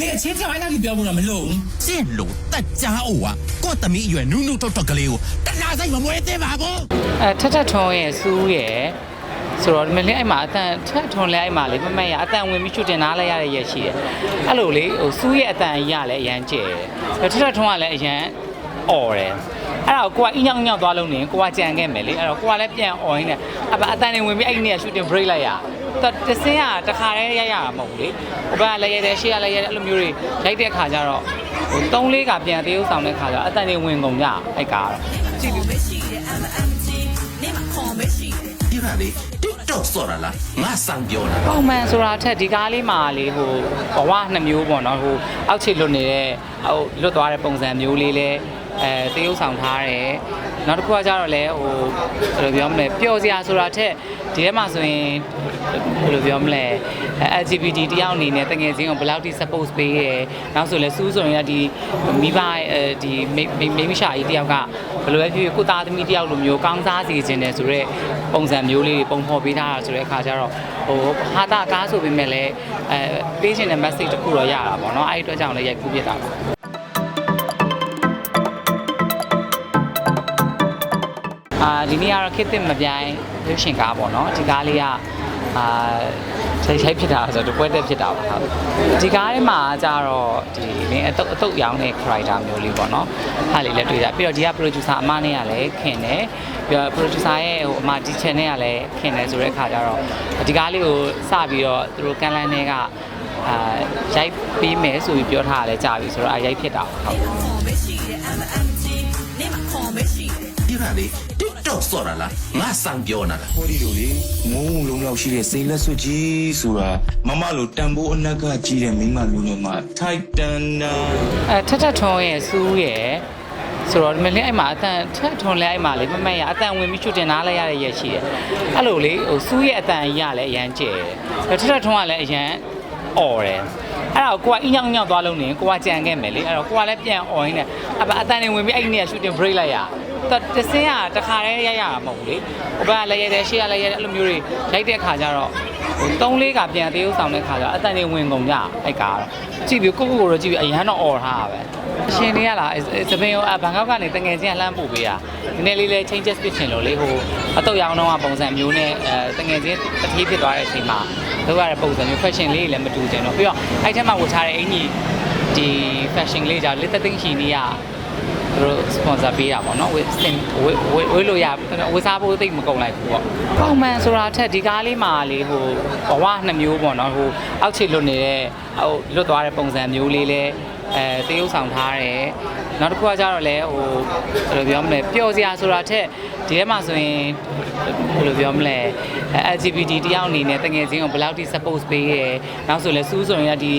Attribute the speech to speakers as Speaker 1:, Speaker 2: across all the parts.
Speaker 1: နေအချင်းချင်းအိုင်းနာကြီးပြောမှုတော့မလို့
Speaker 2: ကျင့်လို့တက်ကြားအိုကကော့သမီးအရွယ်နူးနူးထောက်ထောက်ကလေးကိုတနာဆိုင်မမွေးသေးပါဘူး
Speaker 3: အဲထက်ထက်ထုံးရဲ့စူးရဲ့ဆိုတော့ဒီမလေးအဲ့မှာအတန်ထက်ထုံလဲအဲ့မှာလေမမက်ရအတန်ဝင်ပြီးချွတ်တင်နားလဲရတဲ့ရက်ရှိတယ်အဲ့လိုလေဟိုစူးရဲ့အတန်ရလဲအရန်ကျဲတယ်ထက်ထက်ထုံးကလည်းအရန်အော်တယ်အဲ့တော့ကိုကအင်းညောင်းညောင်းသွားလုံးနေကိုကကြံခဲ့မယ်လေအဲ့တော့ကိုကလည်းပြန်အော်ရင်းနဲ့အပအတန်နေဝင်ပြီးအဲ့ဒီနေရာ shooting break လိုက်ရ တတစင်းကတခါတည်းရရမှာမဟုတ်ဘူးလေဟိုဘက်ကလည်းရတယ်ရှေ့ကလည်းရတယ်အဲ့လိုမျိုးတွေလိုက်တဲ့ခါကျတော့ဟို၃လေးကပြန်တေးဥဆောင်တဲ့ခါကျတော့အတန်နေဝင်ကုန်ကြအဲ့ကားတော့
Speaker 2: ဒီကလေး TikTok ဆိုတာလားငါစံပြောတာ
Speaker 3: ပုံမှန်ဆိုတာထက်ဒီကားလေးမှာလေဟိုဘဝနှစ်မျိုးပေါ့နော်ဟိုအောက်ခြေလွတ်နေတဲ့ဟိုလွတ်သွားတဲ့ပုံစံမျိုးလေးလဲအဲတရုပ်ဆောင်ထားတယ်နောက်တစ်ခုကကြတော့လဲဟိုဘယ်လိုပြောမလဲပျော်စရာဆိုတာထက် ဒီထဲမှာဆိုရင်ဘယ်လိုပြောမလဲအဲ LGBT တယောက်အနေနဲ့တငယ်ချင်းကိုဘယ်လောက်ထိ support ပေးရဲနောက်ဆိုလဲစူးဆိုရင်ကဒီမိဘအဲဒီမိမိမိမရှာကြီးတယောက်ကဘယ်လိုပဲဖြစ်ဖြစ်ကိုသားသမီးတယောက်လိုမျိုးကောင်းစားစေခြင်းတယ်ဆိုတော့ပုံစံမျိုးလေးတွေပုံဖော်ပေးထားတာဆိုတဲ့အခါကျတော့ဟိုဟာတာကားဆိုပေမဲ့လည်းအဲပေးခြင်းတဲ့ message တစ်ခုတော့ရတာပေါ့နော်အဲ့ဒီအတွက်ကြောင့်လည်းရိုက်ကူးပြတာပါ အာဒီနေ့ကတော့ခေတ်သစ်မပြိုင်ရုပ်ရှင်ကားပေါ့နော်ဒီကားလေးကအာချိန်ချိန်ဖြစ်တာဆိုတော့တပွဲတက်ဖြစ်တာပါဟုတ်ဒီကားထဲမှာကျတော့ဒီလင်းအတုပ်အတုပ်ရောင်းတဲ့ character မျိုးလေးပေါ့နော်ဟာလေးလည်းတွေ့ကြပြီးတော့ဒီက producer အမနဲ့ကလည်းခင်တယ်ပြီးတော့ producer ရဲ့ဟိုအမဒီ channel နဲ့ကလည်းခင်တယ်ဆိုတဲ့အခါကျတော့ဒီကားလေးကိုစပြီးတော့သူတို့ကန်လန်းတွေကအာရိုက်ပေးမယ်ဆိုပြီးပြောထားတာလည်းကြာပြီဆိုတော့အရိုက်ဖြစ်တာပါဟုတ်
Speaker 2: ဒီကလေး TikTok ဆိုတာလားငါစံပြောတာလား
Speaker 4: ဟောဒီလိုလေငုံငုံလုံးရောက်ရှိတဲ့စိန်လက်စွပ်ကြီးဆိုတာမမလိုတန်ဖိုးအနက်ကကြီးတဲ့မိန်းမမျိုးမျိုးမှာထိုက်တန်နာ
Speaker 3: အဲထက်ထက်ထွန်းရဲ့စူးရဲ့ဆိုတော့ဒီမလေးအဲ့မှာအတန်ထက်ထွန်းလဲအဲ့မှာလေမမက်ရအတန်ဝင်ပြီးချွတ်တင်နားလဲရတဲ့ရက်ရှိတယ်အဲ့လိုလေဟိုစူးရဲ့အတန်ရလဲအရန်ကျဲတယ်ထက်ထက်ထွန်းကလည်းအရန်អော်တယ်အဲ့တော့ကိုကအင်းညောင်းညောင်းသွားလုံးနေကိုကကြံခဲ့မယ်လေအဲ့တော့ကိုကလည်းပြန်អော်ရင်းနဲ့အပအတန်နေဝင်ပြီးအဲ့ဒီနေရာ shooting break လိုက်ရ တတစင်းကတခါတည်းရရမှာမဟုတ်ဘူးလေဟိုဘက်ကလည်းရတယ်ရှေ့ကလည်းရတယ်အဲ့လိုမျိုးတွေလိုက်တဲ့ခါကျတော့ဟို၃လေးကပြန်တေးဥဆောင်တဲ့ခါကျတော့အတန်နေဝင်ကုန်ကြအဲ့ကားတော့ကြည့်ပြီးကိုကိုကိုတော့ကြည့်ပြီးအရန်တော့អော်ထားတာပဲအရှင်လေးကလားသပင်ရောဘန်ကောက်ကနေတငယ်ချင်းကလှမ်းပို့ပေးတာဒီနေ့လေးလေး changes ဖြစ်ချင်လို့လေဟိုအတုတ်ရောင်းတော့ပုံစံမျိုးနဲ့အဲတငယ်ချင်းတတိဖြစ်သွားတဲ့အချိန်မှာလောက်ရတဲ့ပုံစံမျိုး fashion လေးလည်းမတူတင်တော့ပြီးတော့အဲ့ထက်မှဝတ်ထားတဲ့အင်ကြီးဒီ fashion လေးကြောင့်လက်သက်သိန်းရှင်လေးက သူတို့ sponsor ပေးတာပေါ့နော်ဝစ်စင်ဝစ်ဝစ်ဝစ်လို့ရဝစ်စားဖို့သိပ်မကုန်လိုက်ဘူးပေါ့ပုံမှန်ဆိုတာထက်ဒီကားလေးမှာလေဟိုဘဝနှစ်မျိုးပေါ့နော်ဟိုအောက်ခြေလွတ်နေတဲ့ဟိုလွတ်သွားတဲ့ပုံစံမျိုးလေးလဲ အဲတရုပ်ဆောင်ထားတယ်နောက်တစ်ခုကကြတော့လဲဟိုဘယ်လိုပြောမလဲပျော်စရာဆိုတာထက်ဒီထဲမှာဆိုရင်ဘယ်လိုပြောမလဲအဲ LGBT တယောက်အနေနဲ့တငယ်ချင်းကိုဘယ်လောက်ထိ support ပေးရဲနောက်ဆိုလဲစူးဆိုရင်ကဒီ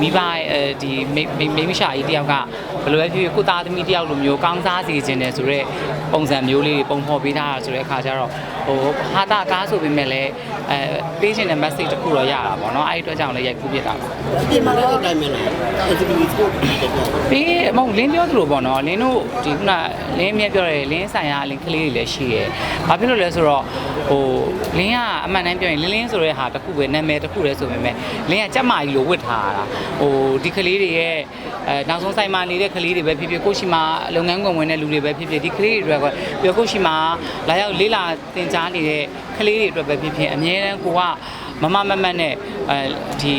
Speaker 3: မိဘအဲဒီမိမိမရှာကြီးတယောက်ကဘယ်လိုပဲဖြစ်ဖြစ်ကိုသားသမီးတယောက်လိုမျိုးကောင်းစားစေခြင်းတယ်ဆိုတော့ပုံစံမျိုးလေးတွေပုံဖော်ပေးထားတာဆိုတဲ့အခါကျတော့ဟိုဟာတာကားဆိုပေမဲ့လည်းအဲပေးခြင်းတဲ့ message တစ်ခုတော့ရတာပေါ့နော်အဲ့ဒီအတွက်ကြောင့်လည်းရိုက်ကူးပြတာပါ
Speaker 5: ပြင်မာလည်းတိုင်းမယ်လား LGBT ကိုတော့
Speaker 3: ပြီးမဟုတ်လင်းပြောသလိုပေါ့နော်လင်းတို့ဒီခုနလင်းအမြဲပြောတယ်လင်းဆိုင်ရာလင်းကလေးတွေလည်းရှိရယ်ဘာဖြစ်လို့လဲဆိုတော့ဟိုလင်းကအမှန်တမ်းပြောရင်လင်းလင်းဆိုတဲ့ဟာတစ်ခုပဲနာမည်တစ်ခုတည်းဆိုပေမဲ့လင်းကကြက်မာကြီးလိုဝတ်ထားတာဟိုဒီကလေးတွေရဲ့အဲနောက်ဆုံးဆိုင်မှာနေတဲ့ကလေးတွေပဲဖြစ်ဖြစ်ကိုရှိမှာလုပ်ငန်းခွင်ဝင်တဲ့လူတွေပဲဖြစ်ဖြစ်ဒီကလေးတွေအတွက်ကပြီးတော့ကိုရှိမှာလာရောက်လေးလာတင် जा နေတဲ့ကလေးတွေအတွက်ပဲဖြစ်ဖြစ်အမြဲတမ်းကိုကမမမမတ်နဲ့အဲဒီ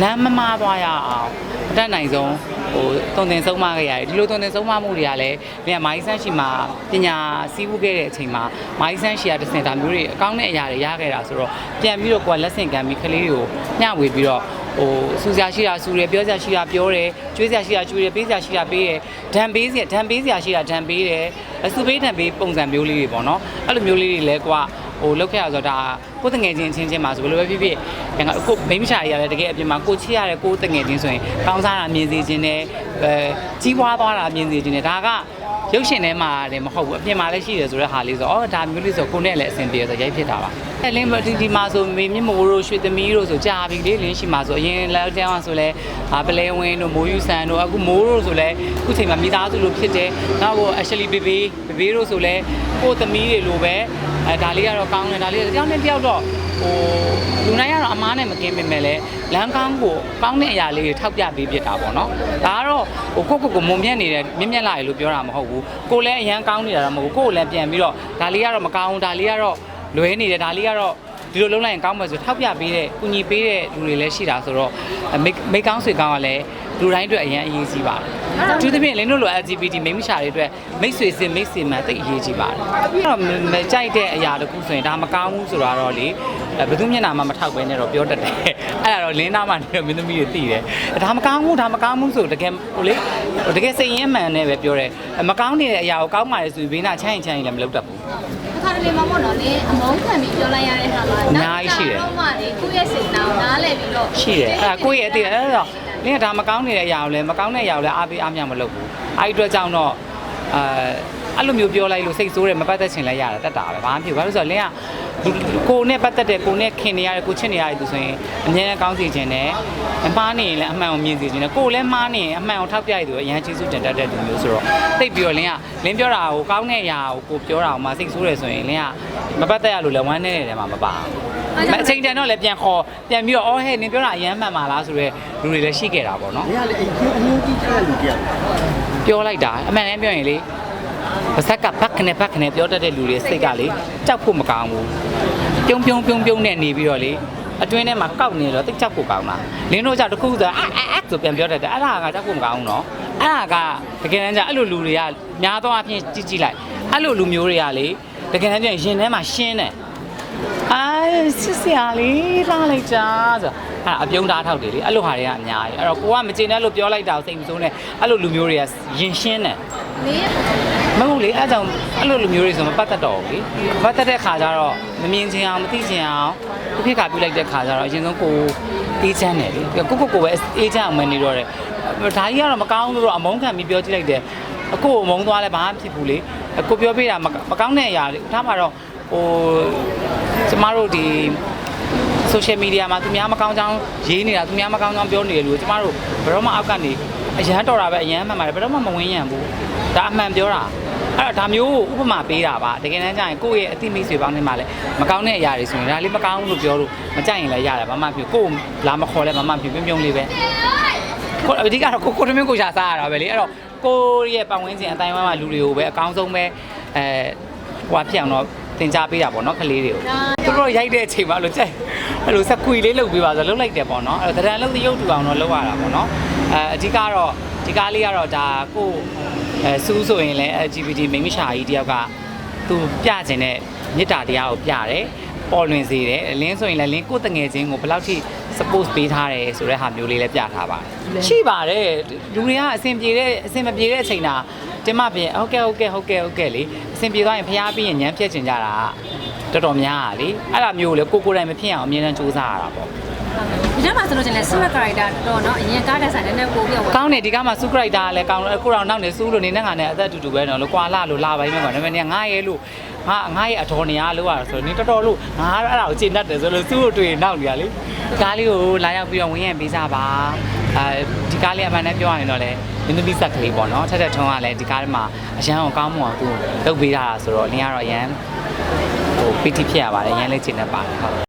Speaker 3: လမ်းမမားသွားရအောင်အ တတ်နိုင်ဆုံးဟိုတုံတင်ဆုံးမခဲ့ရတယ်ဒီလိုတုံတင်ဆုံးမမှုတွေကလည်းလင်းကမိုင်းဆန်းရှိမှာပညာစီးပူးခဲ့တဲ့အချိန်မှာမိုင်းဆန်းရှိရတဲ့စင်တာမျိုးတွေအကောင်းတဲ့အရာတွေရခဲ့တာဆိုတော့ပြန်ပြီးတော့ကိုကလက်ဆင့်ကမ်းပြီးကလေးတွေကိုမျှဝေပြီးတော့ဟိုစူစရာရှိတာစူတယ်ပြောစရာရှိတာပြောတယ်ကျွေးစရာရှိတာကျွေးတယ်ပေးစရာရှိတာပေးတယ်ဒဏ်ပေးစရာဒဏ်ပေးစရာရှိတာဒဏ်ပေးတယ်အစူပေးဒဏ်ပေးပုံစံမျိုးလေးတွေပေါ့နော်အဲ့လိုမျိုးလေးတွေလည်းကိုက ဟိုလောက်ခဲ့ရဆိုတော့ဒါကိုယ်တငယ်ချင်းချင်းချင်းမှာဆိုဘယ်လိုပဲဖြစ်ဖြစ်ငါအခုမိမရှာရရတယ်တကယ်အပြင်မှာကိုချစ်ရတဲ့ကိုယ်တငယ်ချင်းဆိုရင်ကောင်းစားတာမြင်စေခြင်းနဲ့အဲကြီးပွားသွားတာမြင်စေခြင်းနဲ့ဒါက ရုပ်ရှင်ထဲမှာလည်းမဟုတ်ဘူးအပြင်မှာလည်းရှိတယ်ဆိုတဲ့ဟာလေးဆိုတော့အော်ဒါမျိုးလေးဆိုကိုနဲ့လည်းအဆင်ပြေဆိုရိုက်ဖြစ်တာပါအဲလင်းဒီဒီမှာဆိုမေမြင့်မိုးတို့ရွှေသမီးတို့ဆိုကြာပြီလေလင်းရှိမှာဆိုအရင်လောက်တောင်းဆိုလဲအာပလဲဝင်းတို့မိုးယူဆန်တို့အခုမိုးတို့ဆိုလဲအခုချိန်မှာမိသားစုလိုဖြစ်တယ်နောက်ကို actually baby baby တို့ဆိုလဲကိုသမီးတွေလိုပဲအဲဒါလေးကတော့ကောင်းတယ်ဒါလေးတယောက်နဲ့တယောက်တော့ ဟိုလူနိုင်ကတော့အမားနဲ့မကင်းပေမဲ့လည်းလမ်းကောင်းကိုကောင်းတဲ့အရာလေးတွေထောက်ပြပေးဖြစ်တာပေါ့နော်ဒါကတော့ဟိုကိုယ့်ကိုယ်ကိုမုံမြတ်နေတယ်မြင့်မြတ်လာရလို့ပြောတာမဟုတ်ဘူးကိုယ်လည်းအရန်ကောင်းနေတာတော့မဟုတ်ဘူးကိုယ်ကိုလည်းပြန်ပြီးတော့ဒါလေးကတော့မကောင်းဘူးဒါလေးကတော့လွဲနေတယ်ဒါလေးကတော့ဒီလိုလုံးလိုက်ရင်ကောင်းမယ်ဆိုထောက်ပြပေးတဲ့ကုညီပေးတဲ့လူတွေလည်းရှိတာဆိုတော့မိမိကောင်းဆွေကောင်းကလည်းလူတိုင်းအတွက်အရန်အရေးကြီးပါတယ် အထူးသဖြင့်လင်းတို့လို LGBT မိန်းမရှာတွေအတွက်မိတ်ဆွေစင်မိတ်ဆွေမှန်တိတ်အရေးကြီးပါတယ်အဲ့တော့မကြိုက်တဲ့အရာတစ်ခုဆိုရင်ဒါမကောင်းဘူးဆိုတော့လေဘယ်သူမျက်နှာမှမထောက်ပဲနဲ့တော့ပြောတတ်တယ်အဲ့ဒါတော့လင်းသားမှနေတော့မင်းသမီးတွေသိတယ်ဒါမကောင်းဘူးဒါမကောင်းဘူးဆိုတကယ်ဟိုလေတကယ်စိတ်ရင်းမှန်နဲ့ပဲပြောတယ်မကောင်းနေတဲ့အရာကိုကောင်းပါလေဆိုပြီးဘေးနာချမ်းရင်ချမ်းရင်လည်းမလုပ်တတ်ဘူး
Speaker 6: အခါ တလေမှမဟုတ်တော့လေအမုန်းခံပြီးပြောလိုက်ရတဲ့ဟာမှာ
Speaker 3: အများကြီးရှိတယ်
Speaker 6: တော့မှလေကိုယ့်ရဲ့စိတ်နာကိုနားလည်ပြီးတော့
Speaker 3: ရှိတယ်အဲ့ဒါကိုယ့်ရဲ့အသေးအဲ့တော့နင်ကဒါမကောင်းနေတဲ့အရာကိုလည်းမကောင်းတဲ့အရာကိုလည်းအားပေးအားမြမလုပ်ဘူးအဲ့ဒီအတွက်ကြောင့်တော့အဲ အဲ့လိုမျိုးပြောလိုက်လို့စိတ်ဆိုးတယ်မပတ်သက်ချင်လဲရတယ်တက်တာပဲဘာမှမဖြစ်ဘူးဘာလို့လဲဆိုတော့လင်းကလူကိုနဲ့ပတ်သက်တဲ့ကိုနဲ့ခင်နေရတဲ့ကိုချစ်နေရတဲ့သူဆိုရင်အမြဲတမ်းကောင်းစီခြင်းနဲ့အမှားနေရင်လည်းအမှန်ကိုမြင်စီခြင်းနဲ့ကိုလည်းမှားနေရင်အမှန်ကိုထောက်ပြရတဲ့သူအရန်ကျေးဇူးတင်တတ်တဲ့သူမျိုးဆိုတော့သိပ်ပြီးတော့လင်းကလင်းပြောတာကိုကောင်းတဲ့အရာကိုကိုပြောတာကိုမှစိတ်ဆိုးတယ်ဆိုရင်လင်းကမပတ်သက်ရလို့လည်းဝမ်းနေတယ်တယ်မှာမပါဘူးမအချိန်တန်တော့လည်းပြန်ခေါ်ပြန်ပြီးတော့အော်ဟဲ့နင်ပြောတာအရမ်းမှန်ပါလားဆိုတော့လူတွေလည်းရှိခဲ့တာပေါ့နော်။
Speaker 5: ညလေအရင်အရင်ကြီးတဲ့လူကြတယ်
Speaker 3: ပြောလိုက်တာအမှန်တမ်းပြောရင်လေ ပါဇက်ကဘက်ခနဲ့ဘက်ခနဲ့ပြောတတ်တဲ့လူတွေစိတ်ကလေကြောက်ဖို့မကောင်းဘူးပြုံးပြုံးပြုံးပြုံးနဲ့နေပြီးတော့လေအတွင်းထဲမှာကောက်နေတော့တိတ်ကြောက်ဖို့ကောင်းတာလင်းတို့ကြောင့်တစ်ခုဆိုအာအာအာဆိုပြန်ပြောတတ်တယ်အဲ့ဒါကကြောက်ဖို့မကောင်းဘူးနော်အဲ့ဒါကတကယ်တမ်းကျအဲ့လိုလူတွေကများသောအားဖြင့်ကြည့်ကြည့်လိုက်အဲ့လိုလူမျိုးတွေကလေတကယ်တမ်းကျရင်ထဲမှာရှင်းတယ်အာစစ်စရာလေးလာလိုက်ကြဆိုအဲ့ဒါအပြုံးသားထောက်တယ်လေအဲ့လိုဟာတွေကအများကြီးအဲ့တော့ကိုကမကျင်တဲ့လို့ပြောလိုက်တာကိုစိတ်မဆိုးနဲ့အဲ့လိုလူမျိုးတွေကရင်ရှင်းတယ်
Speaker 6: လေ
Speaker 3: မဟုတ်လေအဲ့ကြောင့်အဲ့လိုလူမျိုးတွေဆိုမပတ်သက်တော့ဘူးလေမပတ်သက်တဲ့ခါကျတော့မမြင်ချင်အောင်မသိချင်အောင်တစ်ဖြစ်ခါပြုလိုက်တဲ့ခါကျတော့အရင်ဆုံးကိုအေးချမ်းတယ်လေကိုကိုကိုပဲအေးချမ်းအောင်မနေတော့တယ်ဒါကြီးကတော့မကောင်းလို့တော့အမုန်းခံပြီးပြောကြည့်လိုက်တယ်အကိုကိုမုန်းသွားလဲဘာမှဖြစ်ဘူးလေကိုပြောပြတာမကောင်းတဲ့အရာလေထားမှာတော့ဟိုကျမတို့ဒီ social media မှာသူများမကောင်းကြောင်းရေးနေတာသူများမကောင်းကြောင်းပြောနေတယ်လို့ကျမတို့ဘယ်တော့မှအောက်ကနေအရန်တော်တာပဲအရန်မှန်ပါတယ်ဘယ်တော့မှမဝင်းရံဘူးဒါအမှန်ပြောတာ အဲ့တော့ဒါမျိုးကိုဥပမာပေးတာပါတကယ်တမ်းကျရင်ကိုယ့်ရဲ့အသိမိတ်ဆွေပေါင်းတွေမှာလည်းမကောင်းတဲ့အရာတွေဆိုရင်ဒါလေးမကောင်းဘူးလို့ပြောလို့မကြိုက်ရင်လည်းရတယ်ဘာမှမဖြစ်ကိုယ်လာမခေါ်လဲဘာမှမဖြစ်ပြုံးပြုံးလေးပဲကိုအဓိကတော့ကိုကိုတမင်းကိုရှာစားရတာပဲလေအဲ့တော့ကိုရဲ့ပတ်ဝန်းကျင်အတိုင်းအဝိုင်းမှာလူတွေကိုပဲအကောင်းဆုံးပဲအဲဟိုဖြစ်အောင်တော့သင်ကြားပေးတာပေါ့နော်ကလေးတွေကိုသူတို့ရိုက်တဲ့အချိန်မှာအဲ့လိုကြိုက်အဲ့လိုစက်ကွေလေးလုပ်ပေးပါဆိုလုပ်လိုက်တယ်ပေါ့နော်အဲ့တော့တရံလုံးတရုပ်တူအောင်တော့လုပ်ရတာပေါ့နော်အဲအဓိကတော့ဒီကားလေးကတော့ဒါကို အဲစူးဆိုရင်လည်း LGBT မိန်းမရှာကြီးတယောက်ကသူပြကျင်တဲ့မေတ္တာတရားကိုပြတယ်ပေါ်လွင်စေတယ်လင်းဆိုရင်လည်းလင်းကိုယ်တငယ်ချင်းကိုဘယ်လောက်ထိ support ပေးထားတယ်ဆိုတဲ့ဟာမျိုးလေးလည်းပြထားပါတယ်ရှိပါတယ်လူတွေကအဆင်ပြေတဲ့အဆင်မပြေတဲ့အချိန်တာတင်မပြင်ဟုတ်ကဲ့ဟုတ်ကဲ့ဟုတ်ကဲ့ဟုတ်ကဲ့လေအဆင်ပြေသွားရင်ဖျားပြီးရင်ညံဖြတ်ကျင်ကြတာက တော်တော်များอ่ะလေအဲ့ဒါမျိုးလေကိုကိုယ်တိုင်မဖြစ်အောင်အမြဲတမ်းစူးစမ်းရတာပေါ့
Speaker 6: ဒီထဲမှာဆိုလို့ချင်းလဲ super character တော့เนาะအရင်ကားတဲ့ဆိုင်နည်းနည်းပို့ပြီးတော့
Speaker 3: ကောင်းတယ်ဒီကမှစူကရိုက်တာလည်းကောင်းတယ်အခုတော့နောက်နေစူးလို့နေနဲ့ငါနဲ့အသက်အတူတူပဲနော်လို့ကွာလာလို့လာပိုင်းပဲကွာဒါပေမဲ့နေငါရဲ့လို့ငါငါရဲ့အတော်နေရလို့ရဆိုနေတော်တော်လို့ငါအဲ့ဒါကိုချိန်တတ်တယ်ဆိုလို့စူးလို့တွေ့ရင်နောက်နေရလေကားလေးကိုလာရောက်ပြီးတော့ဝင်ရပေးစားပါအဲဒီကားလေးအမှန်တမ်းပြောရရင်တော့လေမင်းသမီးဆက်ကလေးပေါ့နော်ထက်ထက်ထုံးကလည်းဒီကားထဲမှာအရန်အောင်ကောင်းမွန်အောင်သူလုပ်ပေးထားတာဆိုတော့အရင်ကတော့အရန်ဟို ပီတီဖြစ်ရပါတယ်အရန်လေးချိန်တတ်ပါတယ်ဟုတ်